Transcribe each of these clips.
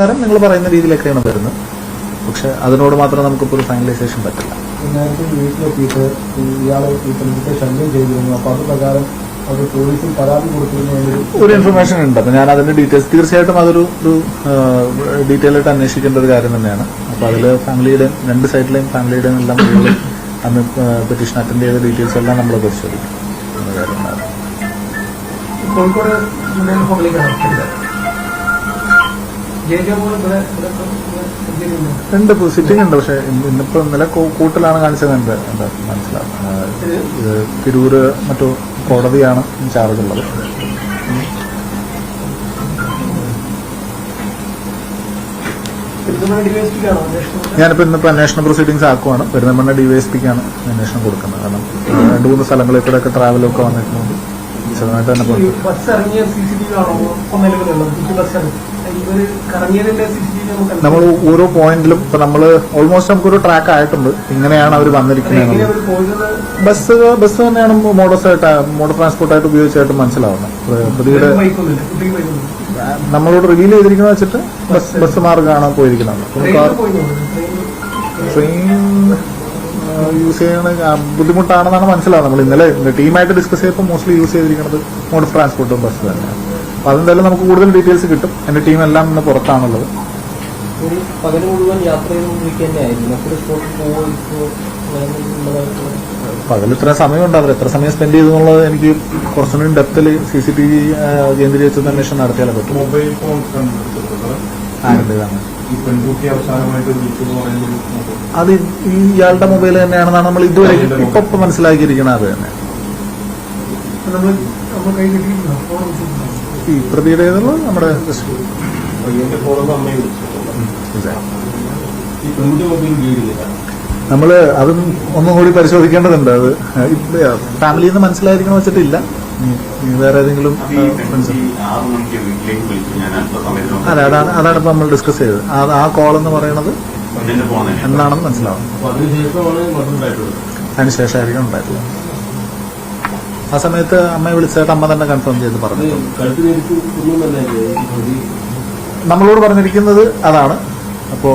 കാരണം നിങ്ങൾ പറയുന്ന രീതിയിലൊക്കെയാണ് വരുന്നത്. പക്ഷെ അതിനോട് മാത്രം നമുക്കിപ്പോൾ ഒരു ഫൈനലൈസേഷൻ പറ്റില്ല. നേരത്തെ വീട്ടിലെത്തിയിട്ട് ഈ ഇയാൾ ഈ പെൺകുട്ടിയെ ശല്യം ചെയ്തിരുന്നു. അപ്പൊ അത് പ്രകാരം അത് പോലീസിൽ പരാതി കൊടുത്തിരുന്നു ഒരു ഇൻഫർമേഷൻ ഉണ്ട്. അപ്പൊ ഞാൻ അതിന്റെ ഡീറ്റെയിൽസ് തീർച്ചയായിട്ടും അതൊരു ഒരു ഡീറ്റെയിൽ ആയിട്ട് അന്വേഷിക്കേണ്ട ഒരു കാര്യം തന്നെയാണ്. അപ്പൊ അതിൽ ഫാമിലിയുടെയും രണ്ട് സൈഡിലെയും ഫാമിലിയുടെയും എല്ലാം നമ്മൾ അന്ന് പെറ്റീഷൻ അറ്റൻഡ് ചെയ്ത ഡീറ്റെയിൽസ് എല്ലാം നമ്മൾ പരിശോധിക്കും. കോഴിക്കോട് ഉണ്ട് സിറ്റിംഗ് ഉണ്ട് പക്ഷെ ഇന്ന് ഇന്നിപ്പോ ഇന്നലെ കൂട്ടിലാണ് കാണിച്ചത് എന്റെ എന്താ മനസ്സിലാവും തിരൂര് മറ്റു കോടതിയാണ് ചാർജ് ഉള്ളത്. ഞാനിപ്പോ ഇന്നിപ്പോ അന്വേഷണ പ്രൊസീഡിങ്സ് ആക്കുവാണ്. പെരുന്തമണ്ണ ഡിവൈഎസ്പിക്കാണ് അന്വേഷണം കൊടുക്കുന്നത്. കാരണം രണ്ടു രണ്ട് മൂന്ന് സ്ഥലങ്ങളിൽ കൂടെ ഒക്കെ ട്രാവലൊക്കെ വന്നിട്ടുണ്ട്. വിശദമായിട്ട് തന്നെ നമ്മൾ ഓരോ പോയിന്റിലും ഇപ്പൊ നമ്മൾ ഓൾമോസ്റ്റ് നമുക്കൊരു ട്രാക്ക് ആയിട്ടുണ്ട്. ഇങ്ങനെയാണ് അവർ വന്നിരിക്കുന്നത് ബസ് ബസ് തന്നെയാണ് മോഡസ് ആയിട്ട് മോഡർ ട്രാൻസ്പോർട്ട് ആയിട്ട് ഉപയോഗിച്ചായിട്ട് മനസ്സിലാവുന്നത്. പ്രതിയുടെ നമ്മളോട് റിവീൽ ചെയ്തിരിക്കുന്നത് വെച്ചിട്ട് ബസ് ബസ്. മാർഗമാണ് പോയിരിക്കുന്നത്. ട്രെയിൻ യൂസ് ചെയ്യണ ബുദ്ധിമുട്ടാണെന്നാണ് മനസ്സിലാവുന്നത്. നമ്മൾ ഇന്നലെ ടീമായിട്ട് ഡിസ്കസ് ചെയ്തപ്പോൾ മോസ്റ്റ്ലി യൂസ് ചെയ്തിരിക്കുന്നത് മോഡ് ട്രാൻസ്പോർട്ടും ബസ് തന്നെയാണ്. അപ്പൊ അതെന്തായാലും നമുക്ക് കൂടുതൽ ഡീറ്റെയിൽസ് കിട്ടും. എന്റെ ടീം എല്ലാം ഇന്ന് പുറത്താണുള്ളത്. ഒരു പകൽ മുഴുവൻ യാത്ര ചെയ്തുകൊണ്ടിരിക്കുക തന്നെയായിരുന്നു മറ്റൊരു സ്പോട്ടിൽ പോകുമ്പോൾ പകൽ ഇത്ര സമയം ഉണ്ടാവില്ല എത്ര സമയം സ്പെൻഡ് ചെയ്തു എന്നുള്ളത് എനിക്ക് കുറച്ചുകൂടി ഡെപ്തിൽ സി സി ടി വി കേന്ദ്രീകരിച്ചത് അന്വേഷണം നടത്തിയാലേ പറ്റും. മൊബൈൽ ഫോൺ ആരുടേതാണ്? ഈ പെൺകുട്ടി അവസാനമായിട്ട് വിളിച്ചു പറയുന്നത് അത് ഈ ഇയാളുടെ മൊബൈൽ തന്നെയാണെന്നാണ് നമ്മൾ ഇതുവരെ ഇപ്പൊ ഇപ്പൊ മനസ്സിലാക്കിയിരിക്കുന്നത് അത് തന്നെ. ഈ പ്രതിയുടെ നമ്മുടെ നമ്മൾ അതും ഒന്നും കൂടി പരിശോധിക്കേണ്ടതുണ്ട്. അത് ഫാമിലിന്ന് നിന്ന് മനസ്സിലായിരിക്കണം വെച്ചിട്ടില്ല. വേറെ ഏതെങ്കിലും അതെ അതാണ് അതാണ് ഇപ്പൊ നമ്മൾ ഡിസ്കസ് ചെയ്തത്. ആ കോൾ എന്ന് പറയുന്നത് എന്താണെന്ന് മനസ്സിലാവും. അതിനുശേഷമായിരിക്കും ഉണ്ടായിട്ടുള്ളത്. ആ സമയത്ത് അമ്മയെ വിളിച്ചായിട്ട് അമ്മ തന്നെ കൺഫേം ചെയ്ത് പറഞ്ഞു. നമ്മളോട് പറഞ്ഞിരിക്കുന്നത് അതാണ്. അപ്പോ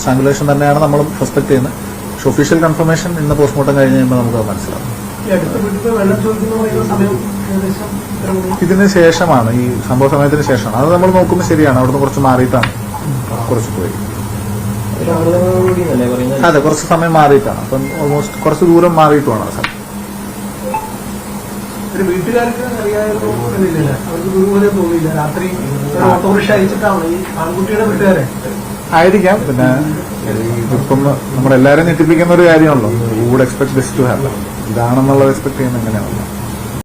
സ്ട്രാങ്കുലേഷൻ തന്നെയാണ് നമ്മൾ റെസ്പെക്ട് ചെയ്യുന്നത്. പക്ഷെ ഒഫീഷ്യൽ കൺഫർമേഷൻ ഇന്ന് പോസ്റ്റ്മോർട്ടം കഴിഞ്ഞ് കഴിയുമ്പോൾ നമുക്ക് അത് മനസ്സിലാവും. ഇതിന് ശേഷമാണ് ഈ സംഭവ സമയത്തിന് ശേഷമാണ്. അത് നമ്മൾ നോക്കുമ്പോൾ ശരിയാണ്. അവിടുന്ന് കുറച്ച് മാറിയിട്ടാണ്. കുറച്ച് പോയി. അതെ കുറച്ച് സമയം മാറിയിട്ടാണ്. അപ്പം ഓൾമോസ്റ്റ് കുറച്ച് ദൂരം മാറിയിട്ടുമാണ് ആ സ്ഥലം ഒരു വീട്ടുകാർക്ക് അറിയാമായിരുന്നു എന്നില്ല അവർക്ക് ദുർപോലെ തോന്നിയില്ല. രാത്രി ഒരു ഓട്ടോറിക്ഷ അയച്ചിട്ടാണ് ഈ ആൺകുട്ടിയുടെ വീട്ടുകാരെ. ആയിരിക്കാം. പിന്നെ ഇതിപ്പം നമ്മളെല്ലാരും ഞെട്ടിപ്പിക്കുന്ന ഒരു കാര്യമാണല്ലോ. Would expect this to happen ഇതാണെന്നുള്ളത് expect ചെയ്യുന്ന എങ്ങനെയാണല്ലോ